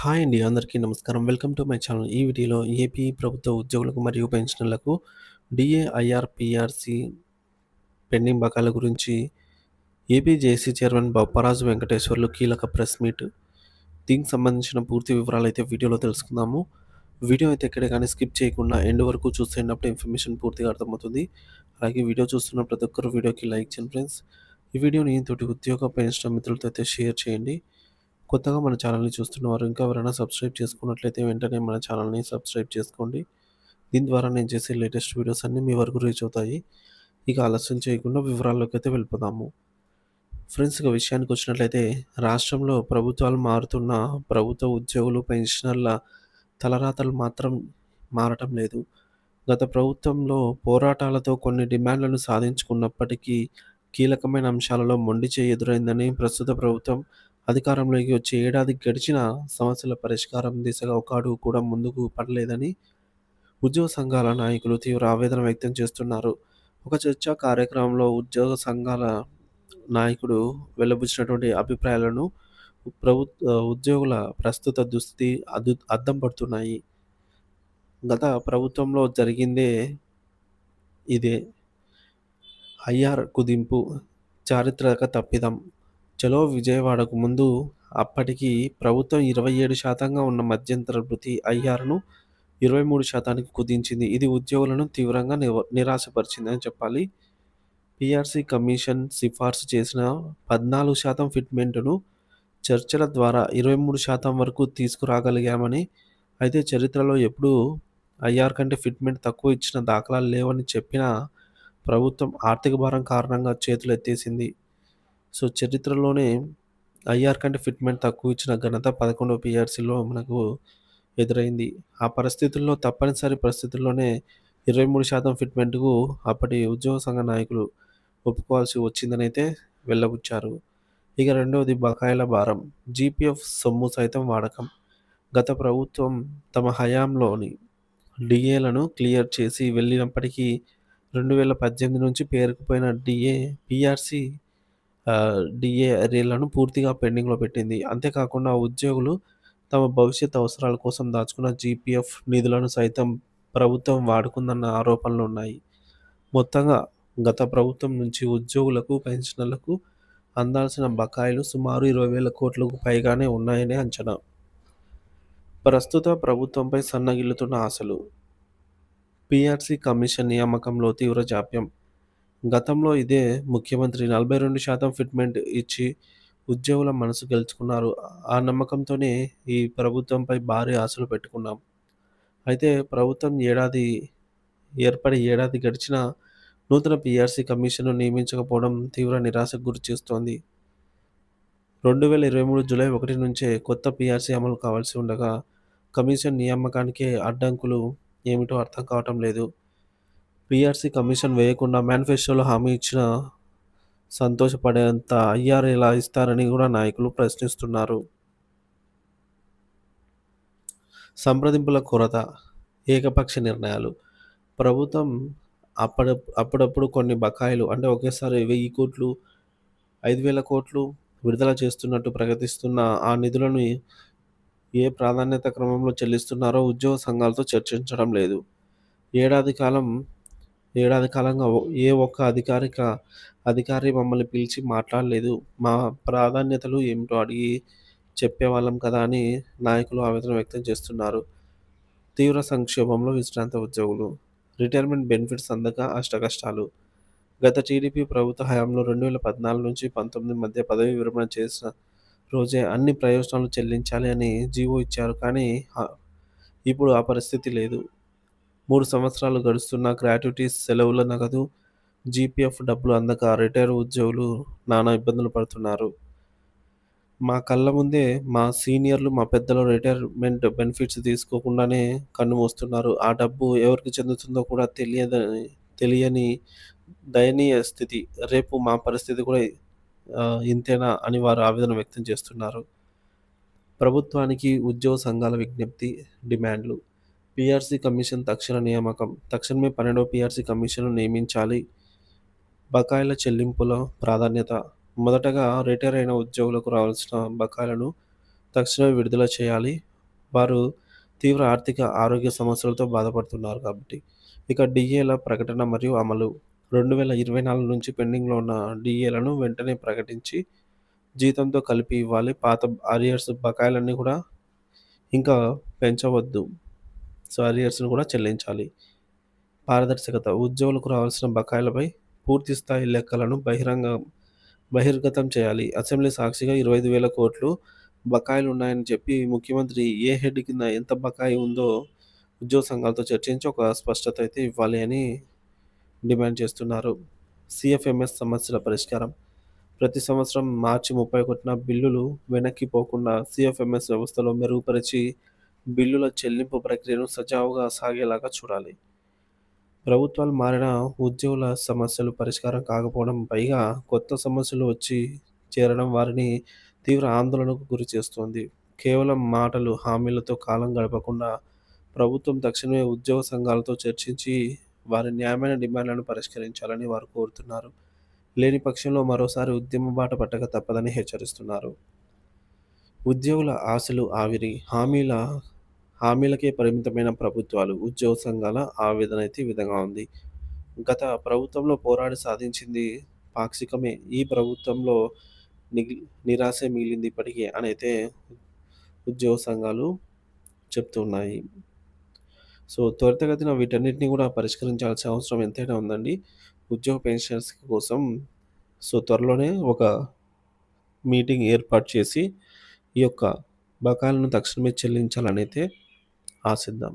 Hi అండి. అందరికీ నమస్కారం. Welcome to my channel. ఈ వీడియోలో ఏపీ ప్రభుత్వ ఉద్యోగులకు మరియు పెన్షనర్లకు డిఏఐఆర్పిఆర్సి పెండింగ్ బకాల గురించి AP JAC chairman Bopparaju Venkateswarlu కీలక ప్రెస్ మీట్. దీనికి సంబంధించిన పూర్తి వివరాలు అయితే వీడియోలో తెలుసుకుందాము. వీడియో అయితే ఎక్కడ కానీ స్కిప్ చేయకుండా ఎండ్ వరకు చూసేటప్పుడు ఇన్ఫర్మేషన్ పూర్తిగా అర్థమవుతుంది. అలాగే వీడియో చూస్తున్న ప్రతి ఒక్కరు వీడియోకి లైక్ చేయండి ఫ్రెండ్స్. ఈ వీడియోని తోటి ఉద్యోగ పెన్షన్ మిత్రులతో అయితే షేర్ చేయండి. కొత్తగా మన ఛానల్ని చూస్తున్నవారు ఇంకా ఎవరైనా సబ్స్క్రైబ్ చేసుకున్నట్లయితే వెంటనే మన ఛానల్ని సబ్స్క్రైబ్ చేసుకోండి. దీని ద్వారా నేను చేసే లేటెస్ట్ వీడియోస్ అన్నీ మీ వరకు రీచ్ అవుతాయి. ఇక ఆలస్యం చేయకుండా వివరాల్లోకి అయితే వెళ్ళిపోదాము. ఫ్రెండ్స్ ఇక విషయానికి వచ్చినట్లయితే రాష్ట్రంలో ప్రభుత్వాలు మారుతున్న ప్రభుత్వ ఉద్యోగులు పెన్షనర్ల తలరాతలు మాత్రం మారటం లేదు. గత ప్రభుత్వంలో పోరాటాలతో కొన్ని డిమాండ్లను సాధించుకున్నప్పటికీ కీలకమైన అంశాలలో మొండి చేయి ఎదురైందని ప్రస్తుత ప్రభుత్వం అధికారంలోకి వచ్చి ఏడాది గడిచిన సమస్యల పరిష్కారం దిశగా ఒక అడుగు కూడా ముందుకు పడలేదని ఉద్యోగ సంఘాల నాయకులు తీవ్ర ఆవేదన వ్యక్తం చేస్తున్నారు. ఒక చర్చా కార్యక్రమంలో ఉద్యోగ సంఘాల నాయకుడు వెల్లబుచ్చినటువంటి అభిప్రాయాలను ప్రభుత్వ ఉద్యోగుల ప్రస్తుత దుస్థితి అద్దు అద్దం పడుతున్నాయి. గత ప్రభుత్వంలో జరిగిందే ఇదే. ఐఆర్ కుదింపు చారిత్రక తప్పిదం చలో విజయవాడకు ముందు అప్పటికి ప్రభుత్వం ఇరవై ఏడు శాతంగా ఉన్న మధ్యంతర వృత్తి ఐఆర్ను ఇరవై మూడు శాతానికి కుదించింది. ఇది ఉద్యోగులను తీవ్రంగా నిరాశపరిచిందని చెప్పాలి. పిఆర్సీ కమిషన్ సిఫార్సు చేసిన పద్నాలుగు శాతం ఫిట్మెంట్ను చర్చల ద్వారా ఇరవై మూడు శాతం వరకు తీసుకురాగలిగామని అయితే చరిత్రలో ఎప్పుడూ ఐఆర్ కంటే ఫిట్మెంట్ తక్కువ ఇచ్చిన దాఖలాలు లేవని చెప్పిన ప్రభుత్వం ఆర్థిక భారం కారణంగా చేతులు ఎత్తేసింది సో చరిత్రలోనే ఐఆర్ కంటే ఫిట్మెంట్ తక్కువ ఇచ్చిన ఘనత పదకొండవ పిఆర్సీలో మనకు ఎదురైంది. ఆ పరిస్థితుల్లో తప్పనిసరి పరిస్థితుల్లోనే ఇరవై మూడు శాతం ఫిట్మెంట్కు అప్పటి ఉద్యోగ సంఘ నాయకులు ఒప్పుకోవాల్సి వచ్చిందని అయితే వెళ్ళబుచ్చారు. ఇక రెండవది బకాయిల భారం. జీపీఎఫ్ సొమ్ము సైతం వాడకం. గత ప్రభుత్వం తమ హయాంలోని డిఏలను క్లియర్ చేసి వెళ్ళినప్పటికీ రెండు వేల పద్దెనిమిది నుంచి పేరుకుపోయిన డిఏ పిఆర్సీ డిఏ రీలను పూర్తిగా పెండింగ్లో పెట్టింది. అంతేకాకుండా ఉద్యోగులు తమ భవిష్యత్ అవసరాల కోసం దాచుకున్న జీపీఎఫ్ నిధులను సైతం ప్రభుత్వం వాడుకుందన్న ఆరోపణలు ఉన్నాయి. మొత్తంగా గత ప్రభుత్వం నుంచి ఉద్యోగులకు పెన్షనర్లకు అందాల్సిన బకాయిలు సుమారు ఇరవై వేల కోట్లకు పైగానే ఉన్నాయని అంచనా. ప్రస్తుత ప్రభుత్వంపై సన్నగిల్లుతున్న ఆశలు. పిఆర్సీ కమిషన్ నియామకంలో తీవ్ర జాప్యం. గతంలో ఇదే ముఖ్యమంత్రి నలభై రెండు శాతం ఫిట్మెంట్ ఇచ్చి ఉద్యోగుల మనసు గెలుచుకున్నారు. ఆ నమ్మకంతోనే ఈ ప్రభుత్వంపై భారీ ఆశలు పెట్టుకున్నాం. అయితే ప్రభుత్వం ఏడాది ఏర్పడి ఏడాది గడిచిన నూతన పిఆర్సీ కమిషన్ను నియమించకపోవడం తీవ్ర నిరాశకు గురి చేస్తోంది. రెండు వేల ఇరవై మూడు జూలై ఒకటి నుంచే కొత్త పిఆర్సీ అమలు కావాల్సి ఉండగా కమిషన్ నియామకానికి అడ్డంకులు ఏమిటో అర్థం కావటం లేదు. పిఆర్సీ కమిషన్ వేయకుండా మేనిఫెస్టోలో హామీ ఇచ్చిన సంతోషపడేంత ఐఆర్ ఎలా ఇస్తారని కూడా నాయకులు ప్రశ్నిస్తున్నారు. సంప్రదింపుల కొరత ఏకపక్ష నిర్ణయాలు. ప్రభుత్వం అప్పుడ అప్పుడప్పుడు కొన్ని బకాయిలు అంటే ఒకేసారి వెయ్యి కోట్లు ఐదు వేల కోట్లు విడుదల చేస్తున్నట్టు ప్రకటిస్తున్న ఆ నిధులను ఏ ప్రాధాన్యత క్రమంలో చెల్లిస్తున్నారో ఉద్యోగ సంఘాలతో చర్చించడం లేదు. ఏడాది కాలం ఏడాది కాలంగా ఏ ఒక్క అధికారిక అధికారి మమ్మల్ని పిలిచి మాట్లాడలేదు. మా ప్రాధాన్యతలు ఏమిటో అడిగి చెప్పేవాళ్ళం కదా అని నాయకులు ఆవేదన వ్యక్తం చేస్తున్నారు. తీవ్ర సంక్షోభంలో విశ్రాంత ఉద్యోగులు రిటైర్మెంట్ బెనిఫిట్స్ అందక అష్టకష్టాలు. గత టీడీపీ ప్రభుత్వ హయాంలో రెండు వేల పద్నాలుగు నుంచి పంతొమ్మిది మధ్య పదవి విరమణ చేసిన రోజే అన్ని ప్రయోజనాలు చెల్లించాలి అని జీవో ఇచ్చారు కానీ ఇప్పుడు ఆ పరిస్థితి లేదు. మూడు సంవత్సరాలు గడుస్తున్న గ్రాట్యుటీస్ సెలవుల నగదు జీపీఎఫ్ డబ్బులు అందక రిటైర్ ఉద్యోగులు నానా ఇబ్బందులు పడుతున్నారు. మా కళ్ళ ముందే మా సీనియర్లు మా పెద్దలు రిటైర్మెంట్ బెనిఫిట్స్ తీసుకోకుండానే కన్ను మూస్తున్నారు. ఆ డబ్బు ఎవరికి చెందుతుందో కూడా తెలియదని తెలియని దయనీయ స్థితి. రేపు మా పరిస్థితి కూడా ఇంతేనా అని వారు ఆవేదన వ్యక్తం చేస్తున్నారు. ప్రభుత్వానికి ఉద్యోగ సంఘాల విజ్ఞప్తి డిమాండ్లు. పిఆర్సీ కమిషన్ తక్షణ నియామకం తక్షణమే పన్నెండవ పిఆర్సీ కమిషన్ను నియమించాలి బకాయిల చెల్లింపుల ప్రాధాన్యత మొదటగా రిటైర్ అయిన ఉద్యోగులకు రావాల్సిన బకాయిలను తక్షణమే విడుదల చేయాలి వారు తీవ్ర ఆర్థిక, ఆరోగ్య సమస్యలతో బాధపడుతున్నారు కాబట్టి. ఇక డీఏల ప్రకటన మరియు అమలు 2024 నుంచి పెండింగ్‌లో ఉన్న డిఏలను వెంటనే ప్రకటించి జీతంతో కలిపి ఇవ్వాలి. పాత అరియర్స్ బకాయిలన్నీ కూడా ఇంకా పెంచవద్దు. సో, కూడా చెల్లించాలి. పారదర్శకత ఉద్యోగులకు రావాల్సిన బకాయిలపై పూర్తి స్థాయి లెక్కలను బహిరంగ బహిర్గతం చేయాలి. అసెంబ్లీ సాక్షిగా 25,000 కోట్లు బకాయిలు ఉన్నాయని చెప్పి ముఖ్యమంత్రి ఏ హెడ్ కింద ఎంత బకాయి ఉందో ఉద్యోగ సంఘాలతో చర్చించి ఒక స్పష్టత అయితే ఇవ్వాలి అని డిమాండ్ చేస్తున్నారు. సిఎఫ్ఎంఎస్ సమస్యల పరిష్కారం ప్రతి సంవత్సరం మార్చి 31న బిల్లులు వెనక్కి పోకుండా సిఎఫ్ఎంఎస్ వ్యవస్థలో మెరుగుపరిచి బిల్లుల చెల్లింపు ప్రక్రియను సజావుగా సాగేలాగా చూడాలి. ప్రభుత్వాలు మారిన ఉద్యోగుల సమస్యలు పరిష్కారం కాకపోవడం, పైగా కొత్త సమస్యలు వచ్చి చేరడం వారిని తీవ్ర ఆందోళనకు గురి చేస్తోంది కేవలం మాటలు, హామీలతో కాలం గడపకుండా ప్రభుత్వం తక్షణమే ఉద్యోగ సంఘాలతో చర్చించి వారి న్యాయమైన డిమాండ్లను పరిష్కరించాలని వారు కోరుతున్నారు. లేని పక్షంలో మరోసారి ఉద్యమ బాట పట్టక తప్పదని హెచ్చరిస్తున్నారు. ఉద్యోగుల ఆశలు ఆవిరి, హామీల హామీలకే పరిమితమైన ప్రభుత్వాలు, ఉద్యోగ సంఘాల ఆవేదన అయితే ఈ విధంగా ఉంది. గత ప్రభుత్వంలో పోరాడి సాధించింది పాక్షికమే. ఈ ప్రభుత్వంలో నిగి నిరాశ మిగిలింది ఇప్పటికీ అయితే ఉద్యోగ సంఘాలు చెప్తున్నాయి. సో, త్వరితగతిన వీటన్నిటిని కూడా పరిష్కరించాల్సిన అవసరం ఎంతైనా ఉందండి. ఉద్యోగ పెన్షన్స్ కోసం సో, త్వరలోనే ఒక మీటింగ్ ఏర్పాటు చేసి ఈ యొక్క బకాలను తక్షణమే చెల్లించాలనైతే ఆశిద్దాం.